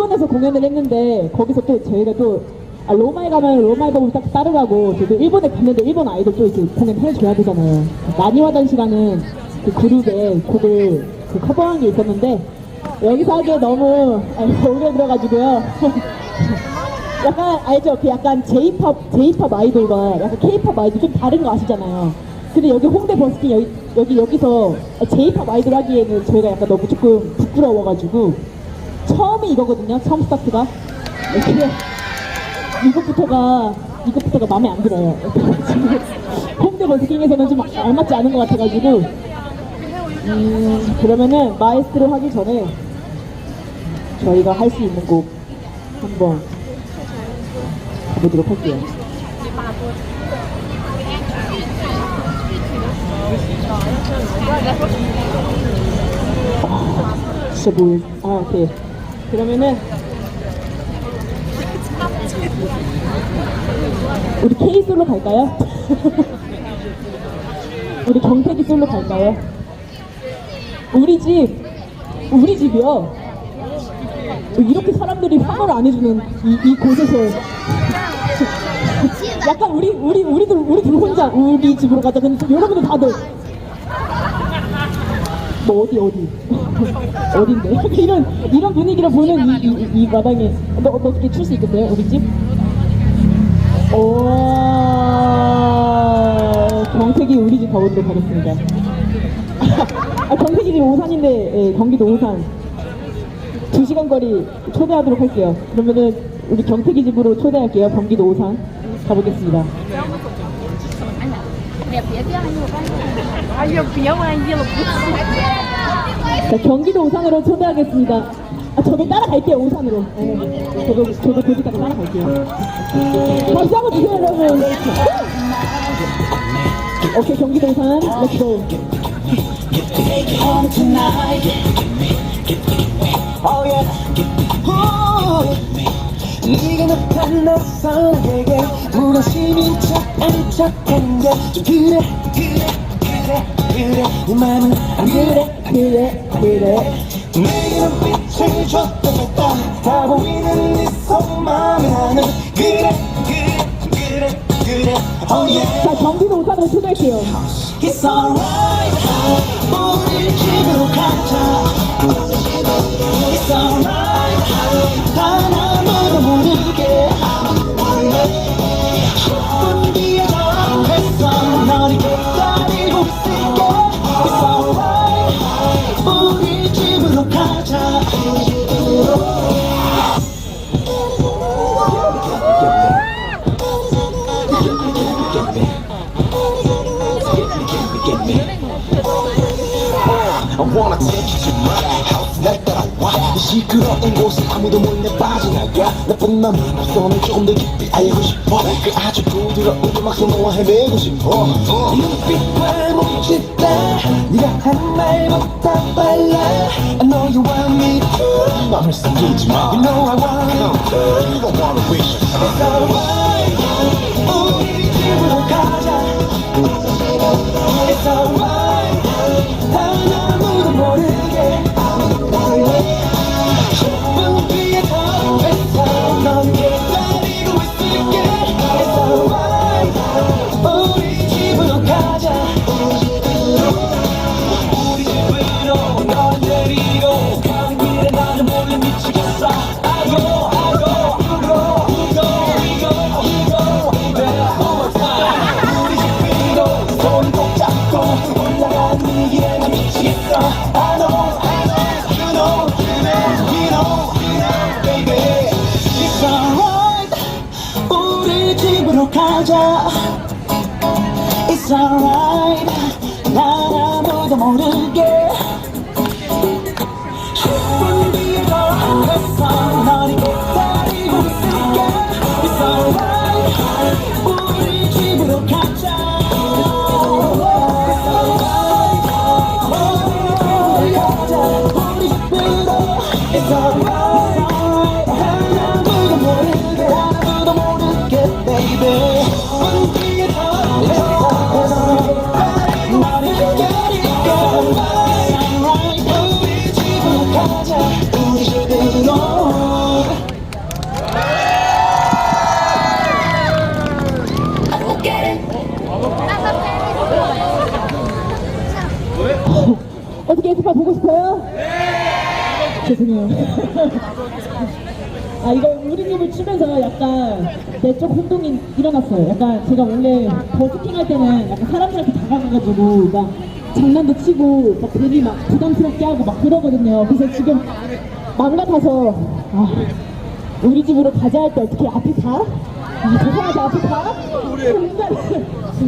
일본에서 공연을 했는데 거기서 또 저희가 또 아, 로마에 가면 로마의 법을 딱 따르라고 저도 일본에 갔는데 일본 아이돌 또 이제 공연 해 줘야 되잖아요. 나니와단시라는 그 그룹의 곡을 그 커버한 게 있었는데 여기서 하기에 너무 아, 오래 들어가지고요. 약간 알죠? 그 약간 J-팝 J-팝 아이돌과 약간 K-팝 아이돌 좀 다른 거 아시잖아요. 근데 여기 홍대 버스킹 여기 여기 여기서 J-팝 아이돌 하기에는 저희가 약간 너무 조금 부끄러워가지고 처음이 이거거든요. 처음 스타트가 이렇게 이것부터가 이것부터가 마음에 안 들어요. 홍대 버스킹에서는 좀 알맞지 않은 것 같아가지고 음 그러면은 마에스트로 하기 전에 저희가 할 수 있는 곡 한번 보도록 할게요. 아, 진짜 뭘? 아, 오케이. 그러면은 우리 K 솔로 갈까요? 우리 경태기 솔로 갈까요? 우리 집, 우리 집이요. 이렇게 사람들이 환호를 안 해주는 이, 이 곳에서 약간 우리 우리 우리들 우리들 혼자 우리 집으로 가자. 근데 여러분들 다들 뭐 어디 어디 어딘데 이런 이런 분위기를 보는 이, 이, 이 마당에 너, 너 어떻게 출 수 있겠어요 우리 집? 오 경택이 우리 집 가보도록 하겠습니다. 아, 경택이 집 오산인데 예, 경기도 오산 두 시간 거리 초대하도록 할게요. 그러면은 우리 경택이 집으로 초대할게요. 경기도 오산 가보겠습니다. 자, 경기도 오산으로 초대하겠습니다. 아, 저도 따라갈게요, 오산으로. 네, 저도, 저도 거기까지 따라갈게요. 박수 한번 주세요, 여러분. 오케이, 경기도 오산, 렛츠고. Oh yeah. 네가 나타나서 내게 무관심인 척 아닌 척하는 게좀 그래 그래 그래 그래. 네 맘은 안 그래 그래, 그래. 내게 눈빛을 줬다 줬다 다 보이는 네 속마음에 나는 그래 그래 그래 그래. Oh yeah. 자, 경기도 오산으로 초대할게요. It's alright. 우리 집으로 가자. It's alright 단 아무도 모르게. 10분 뒤에 시끄러운 곳에 아무도 몰래 빠져나가 나쁜 맘 앞선을 조금 더 깊이 알고 싶어. 그 아주 부드러운 음악 속너와 헤매고 싶어. 눈빛과 몸짓다 네가 하는 말보다 빨라. I know you want me to 맘을 숨기지 마. You know I want it. You don't wanna waste your time It's alright 난 아무도 모르게 가자 우리 집으로 어떻게 에스파 보고 싶어요? 죄송해요. 아 이거 우리님을 추면서 약간 내 쪽 혼동이 일어났어요. 약간 제가 원래 버스킹 할 때는 약간 사람들한테 다가가가지고 막 장난도 치고 막 괜히 막 부담스럽게 하고 막 그러거든요. 그래서 지금 마음 같아서 아 우리 집으로 가자 할 때 어떻게 앞에 가? 아, 죄송하지 앞에 가?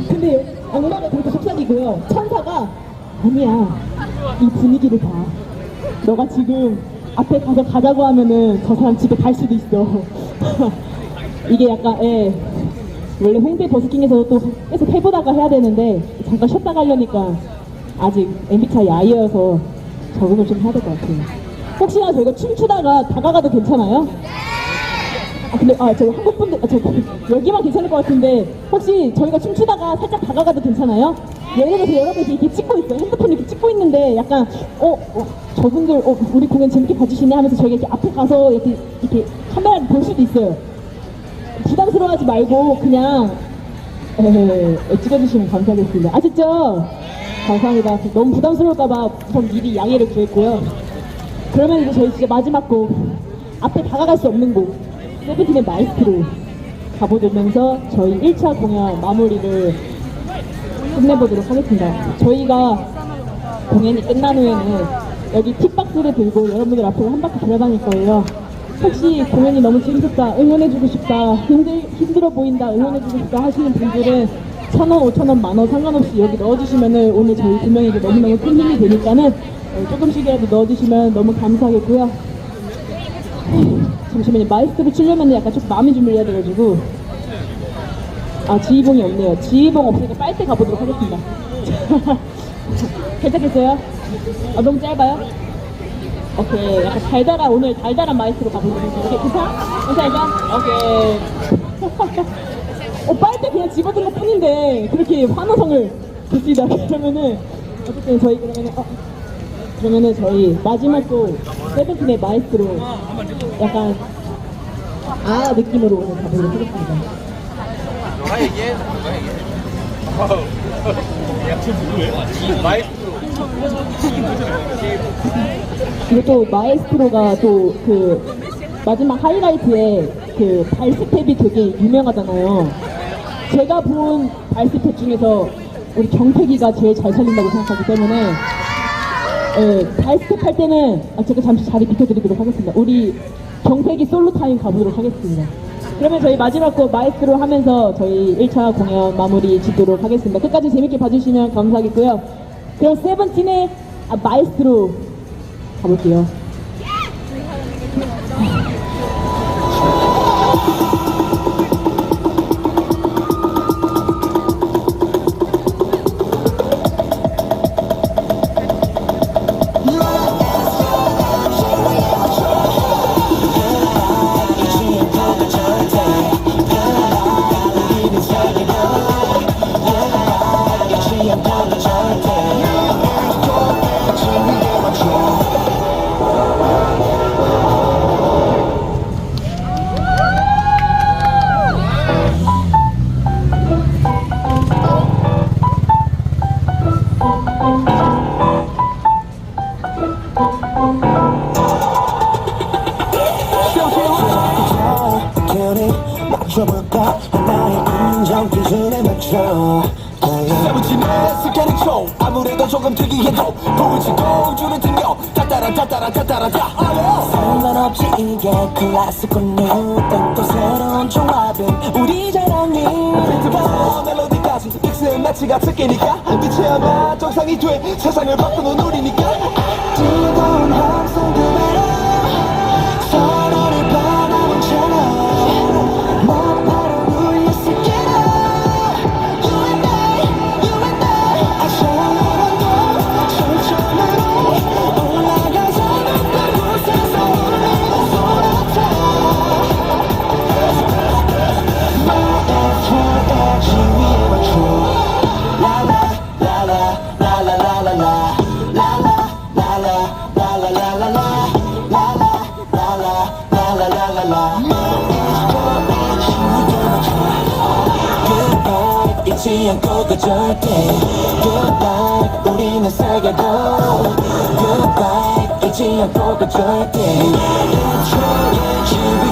근데 악마가 그렇게 속삭이고요. 천사가 아니야 이 분위기를 봐. 너가 지금 앞에 가서 가자고 하면은 저 사람 집에 갈 수도 있어. 이게 약간 예. 원래 홍대 버스킹에서 또 계속 해보다가 해야 되는데 잠깐 쉬었다 가려니까 아직 MBTI I여서 적응을 좀 해야 될 것 같아요. 혹시나 저희가 춤추다가 다가가도 괜찮아요? 아 근데 아 저기 한국 분들 아, 저 여기만 괜찮을 것 같은데 혹시 저희가 춤추다가 살짝 다가가도 괜찮아요? 예를 들어서 여러분 이렇게 찍고 있어요 핸드폰 이렇게 찍고 있는데 약간 어, 어 저분들 어 우리 공연 재밌게 봐주시네 하면서 저희가 이렇게 앞에 가서 이렇게 이렇게 카메라를 볼 수도 있어요 부담스러워하지 말고 그냥 에, 찍어주시면 감사하겠습니다 아셨죠? 감사합니다 너무 부담스러울까봐 우선 미리 양해를 구했고요 그러면 이제 저희 진짜 마지막 곡 앞에 다가갈 수 없는 곡 세븐틴의 마이스트로 가보면서 저희 1차 공연 마무리를 끝내보도록 하겠습니다. 저희가 공연이 끝난 후에는 여기 팁박스를 들고 여러분들 앞으로 한 바퀴 돌아다닐 거예요. 혹시 공연이 너무 재밌었다, 응원해주고 싶다, 힘들, 힘들어 보인다, 응원해주고 싶다 하시는 분들은 천 원, 오천 원, 만 원 상관없이 여기 넣어주시면은 오늘 저희 두 명에게 너무너무 큰 힘이 되니까는 어, 조금씩이라도 넣어주시면 너무 감사하겠고요. 잠시만요. 마이스트로 치려면 약간 좀 마음의 준비를 해야 돼가지고. 아, 지휘봉이 없네요. 지휘봉 없으니까 빨대 가보도록 하겠습니다. 괜찮겠어요? 아, 너무 짧아요? 오케이. 약간 달달한, 오늘 달달한 마이스트로 가보도록 하겠습니다. 오케이, 괜찮아? 괜찮을까? 오케이. 어, 빨대 그냥 집어든 것 뿐인데, 그렇게 환호성을 줍시다. 그러면은, 어쨌든 저희 그러면은, 어, 그러면은 저희 마지막 곡 세븐틴의 마이스트로 약간 아 느낌으로 오늘 가보도록 하겠습니다. 누가 얘기해? 누가 얘기해? 마이스트로. 그리고 또 마에스트로가 또 그 마지막 하이라이트에 그 발 스텝이 되게 유명하잖아요. 제가 본 발스텝 중에서 우리 경택이가 제일 잘 살린다고 생각하기 때문에 예, 발스텝 할 때는 아, 제가 잠시 자리 비켜드리도록 하겠습니다. 우리 경택이 솔로 타임 가보도록 하겠습니다. 그러면 저희 마지막 곡 마에스트로 하면서 저희 1차 공연 마무리 짓도록 하겠습니다. 끝까지 재밌게 봐주시면 감사하겠고요. 그럼 세븐틴의 아, 마에스트로 가볼게요. 맞춰볼까 나의 감정 기준에 맞춰 세븐틴의 습관이 총 아무래도 조금 특이해도 보이지고 줄을 튕겨 따따라 따따라 따따라 따 상관없이 이게 클래식 누군 또 새로운 조합은 우리 자랑이 비트부터 멜로디까지 믹스앤 매치가 특기니까 빛이야마 정상이 돼 세상을 바꾸는 우리니까 않고 가 절대 Goodbye. 우리는 살게도 Goodbye. 잊지 않고 가 절대. 인tro의 준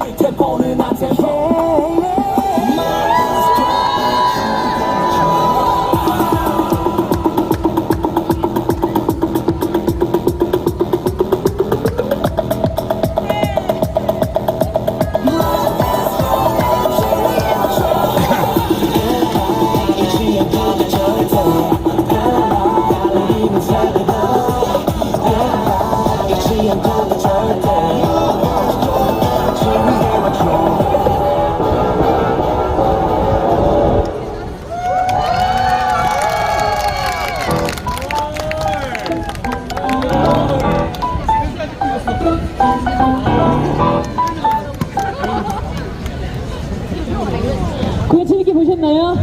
공연 재밌게 보셨나요?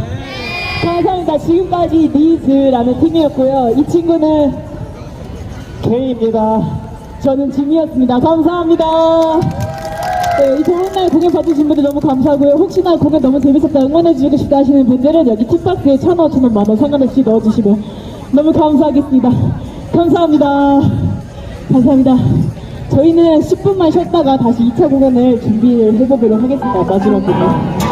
감사합니다. 지금까지 니즈라는 팀이었고요. 이 친구는 게이입니다. 저는 짐이었습니다. 감사합니다. 네, 이 좋은 날 공연 봐주신 분들 너무 감사하고요. 혹시나 공연 너무 재밌었다, 응원해주고 싶다 하시는 분들은 여기 틱박스에 천 원, 천 원, 만원 상관없이 넣어주시면 너무 감사하겠습니다. 감사합니다. 감사합니다. 저희는 10분만 쉬었다가 다시 2차 공연을 준비를 해보도록 하겠습니다. 마지막으로.